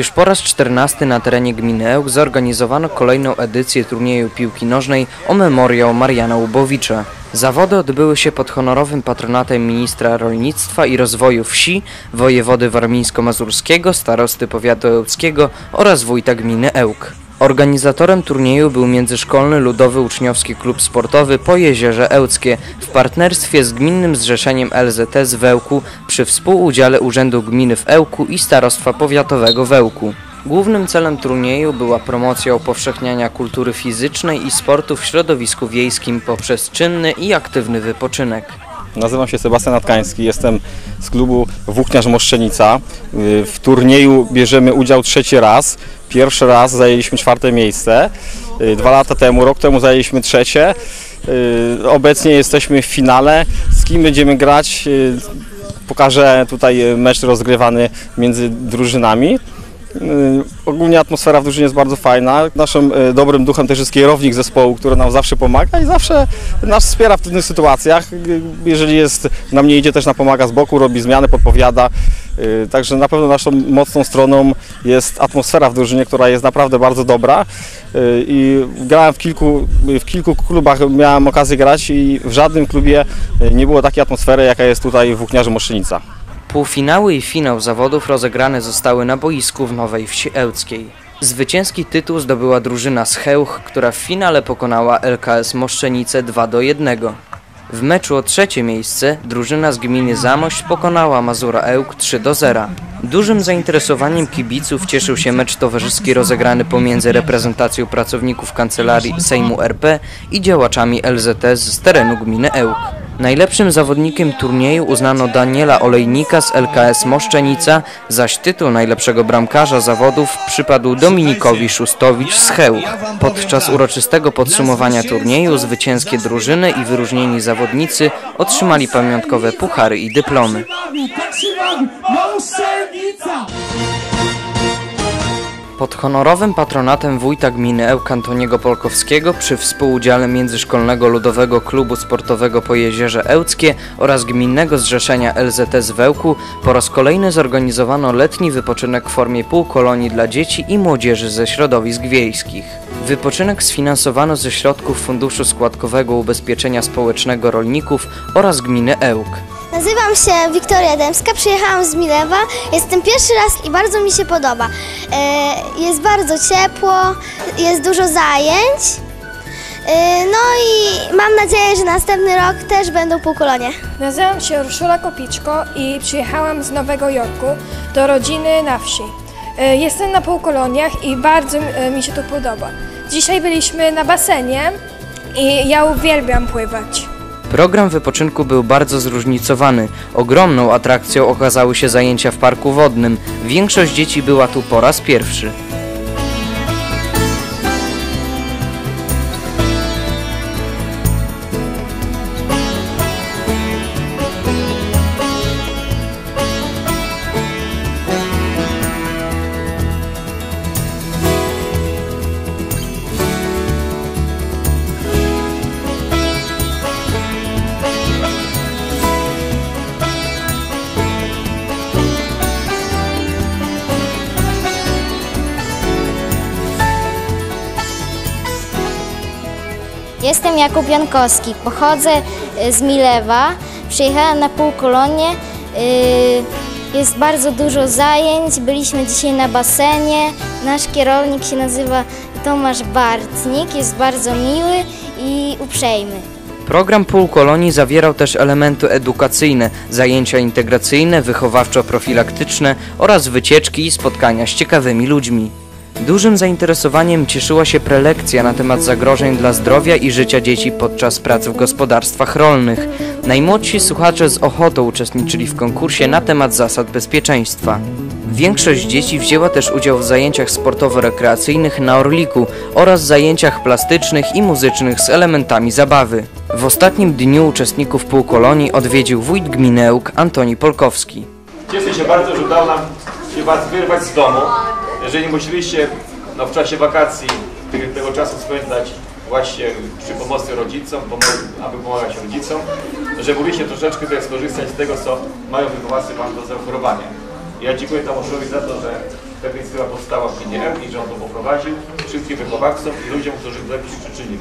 Już po raz czternasty na terenie gminy Ełk zorganizowano kolejną edycję turnieju piłki nożnej o memoriał Mariana Łubowicza. Zawody odbyły się pod honorowym patronatem ministra rolnictwa i rozwoju wsi, wojewody warmińsko-mazurskiego, starosty powiatu ełckiego oraz wójta gminy Ełk. Organizatorem turnieju był Międzyszkolny Ludowy Uczniowski Klub Sportowy po Jezierze Ełckie w partnerstwie z Gminnym Zrzeszeniem LZS w Ełku przy współudziale Urzędu Gminy w Ełku i Starostwa Powiatowego w Ełku. Głównym celem turnieju była promocja upowszechniania kultury fizycznej i sportu w środowisku wiejskim poprzez czynny i aktywny wypoczynek. Nazywam się Sebastian Natkański, jestem z klubu Włókniarz Moszczenica. Y, W turnieju bierzemy udział trzeci raz. Pierwszy raz zajęliśmy czwarte miejsce. Y, Dwa lata temu, rok temu zajęliśmy trzecie. Y, Obecnie jesteśmy w finale. Z kim będziemy grać? Pokażę tutaj mecz rozgrywany między drużynami. Y, Ogólnie atmosfera w drużynie jest bardzo fajna. Naszym y, dobrym duchem też jest kierownik zespołu, który nam zawsze pomaga i zawsze nas wspiera w trudnych sytuacjach. Y, Jeżeli jest, nam nie idzie, też nam pomaga z boku, robi zmiany, podpowiada. Także na pewno naszą mocną stroną jest atmosfera w drużynie, która jest naprawdę bardzo dobra. I grałem w kilku, w kilku klubach, miałem okazję grać i w żadnym klubie nie było takiej atmosfery, jaka jest tutaj w Włókniarzy Moszczenica. Półfinały i finał zawodów rozegrane zostały na boisku w Nowej Wsi Ełckiej. Zwycięski tytuł zdobyła drużyna z Chełch, która w finale pokonała LKS Moszczenice 2 do 1. W meczu o trzecie miejsce drużyna z gminy Zamość pokonała Mazura Ełk 3 do 0. Dużym zainteresowaniem kibiców cieszył się mecz towarzyski rozegrany pomiędzy reprezentacją pracowników kancelarii Sejmu RP i działaczami LZS z terenu gminy Ełk. Najlepszym zawodnikiem turnieju uznano Daniela Olejnika z LKS Moszczenica, zaś tytuł najlepszego bramkarza zawodów przypadł Dominikowi Szustowicz z Chełch. Podczas uroczystego podsumowania turnieju zwycięskie drużyny i wyróżnieni zawodnicy otrzymali pamiątkowe puchary i dyplomy. Pod honorowym patronatem wójta gminy Ełk Antoniego Polkowskiego przy współudziale Międzyszkolnego Ludowego Klubu Sportowego Pojezierze Ełckie oraz Gminnego Zrzeszenia LZS w Ełku po raz kolejny zorganizowano letni wypoczynek w formie półkolonii dla dzieci i młodzieży ze środowisk wiejskich. Wypoczynek sfinansowano ze środków Funduszu Składkowego Ubezpieczenia Społecznego Rolników oraz gminy Ełk. Nazywam się Wiktoria Dębska, przyjechałam z Milewa. Jestem pierwszy raz i bardzo mi się podoba. E, Jest bardzo ciepło, jest dużo zajęć. E, No i mam nadzieję, że następny rok też będą półkolonie. Nazywam się Urszula Kopiczko i przyjechałam z Nowego Jorku do rodziny na wsi. E, Jestem na półkoloniach i bardzo mi się tu podoba. Dzisiaj byliśmy na basenie i ja uwielbiam pływać. Program wypoczynku był bardzo zróżnicowany. Ogromną atrakcją okazały się zajęcia w parku wodnym. Większość dzieci była tu po raz pierwszy. Jestem Jakub Jankowski, pochodzę y, z Milewa, przyjechałam na półkolonie. y, Jest bardzo dużo zajęć, byliśmy dzisiaj na basenie. Nasz kierownik się nazywa Tomasz Bartnik, jest bardzo miły i uprzejmy. Program półkolonii zawierał też elementy edukacyjne, zajęcia integracyjne, wychowawczo-profilaktyczne oraz wycieczki i spotkania z ciekawymi ludźmi. Dużym zainteresowaniem cieszyła się prelekcja na temat zagrożeń dla zdrowia i życia dzieci podczas pracy w gospodarstwach rolnych. Najmłodsi słuchacze z ochotą uczestniczyli w konkursie na temat zasad bezpieczeństwa. Większość dzieci wzięła też udział w zajęciach sportowo-rekreacyjnych na Orliku oraz zajęciach plastycznych i muzycznych z elementami zabawy. W ostatnim dniu uczestników półkolonii odwiedził wójt gminy Antoni Polkowski. Cieszę się bardzo, że udało nam się Was wyrwać z domu. Jeżeli musieliście no, w czasie wakacji tego, czasu spędzać właśnie przy pomocy rodzicom, aby pomagać rodzicom, że mogliście troszeczkę też skorzystać z tego, co mają wychowawcy Wam do zaoferowania. Ja dziękuję Tomaszowi za to, że Ta inicjatywa powstała w Ełk i że on to poprowadził wszystkim wychowawcom i ludziom, którzy do tego przyczynili.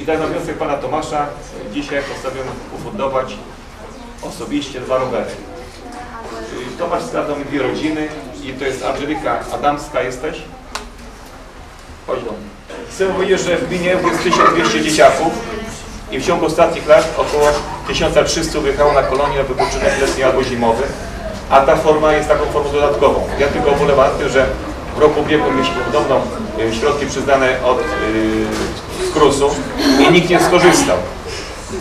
I tak na wniosek pana Tomasza dzisiaj postanowiłem ufundować osobiście dwa rowery. Y, Tomasz składał mi dwie rodziny i to jest Angelika Adamska, jesteś? Chodź do mnie. Chcę powiedzieć, że w gminie jest 1200 dzieciaków i w ciągu ostatnich lat około 1300 wyjechało na kolonię na wypoczynek letni albo zimowy, a ta forma jest taką formą dodatkową. Ja tylko ubolewam nad tym, że w roku ubiegłym mieliśmy podobną y, środki przyznane od yy, skrusu i nikt nie skorzystał.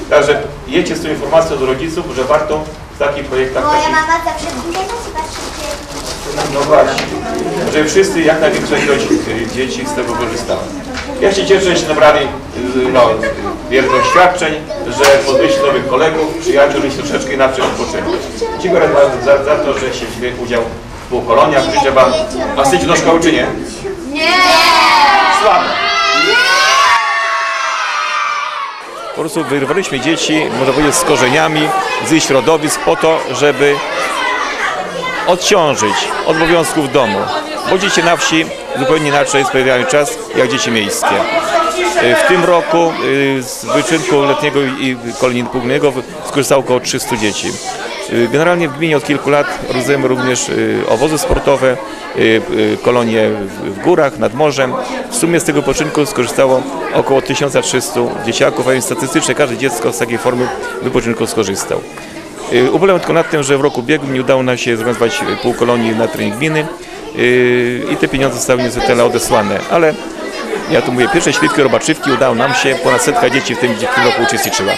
Także jedźcie z tą informacją do rodziców, że warto w takich projektach takich mama zawsze patrzy, no właśnie, żeby wszyscy, jak największa ilość y, dzieci z tego korzystała. Ja się cieszę, że się nabrali y, no, wiele doświadczeń, że podbyliście nowych kolegów, przyjaciół, że się troszeczkę inaczej odpoczęli. Dziękuję bardzo za, za to, że się wzięli udział w półkoloniach. Życzę Wam... A chcecie do szkoły czy nie? Nie! Słabe. Po prostu wyrwaliśmy dzieci, można powiedzieć, z korzeniami, z ich środowisk po to, żeby odciążyć od obowiązków domu, bo dzieci na wsi zupełnie inaczej spędzają czas jak dzieci miejskie. Y, W tym roku y, z wyczynku letniego i kolonii pługnego skorzystało około 300 dzieci. Y, Generalnie w gminie od kilku lat organizujemy również y, obozy sportowe, kolonie w górach, nad morzem. W sumie z tego poczynku skorzystało około 1300 dzieciaków, a więc statystycznie każde dziecko z takiej formy wypoczynku skorzystał. Y, Ubolewam tylko nad tym, że w roku ubiegłym nie udało nam się zorganizować y, półkolonii na terenie gminy y, i te pieniądze zostały niestety odesłane, ale ja tu mówię, pierwsze świetki robaczywki udało nam się, ponad setka dzieci w tym, w tym roku uczestniczyła.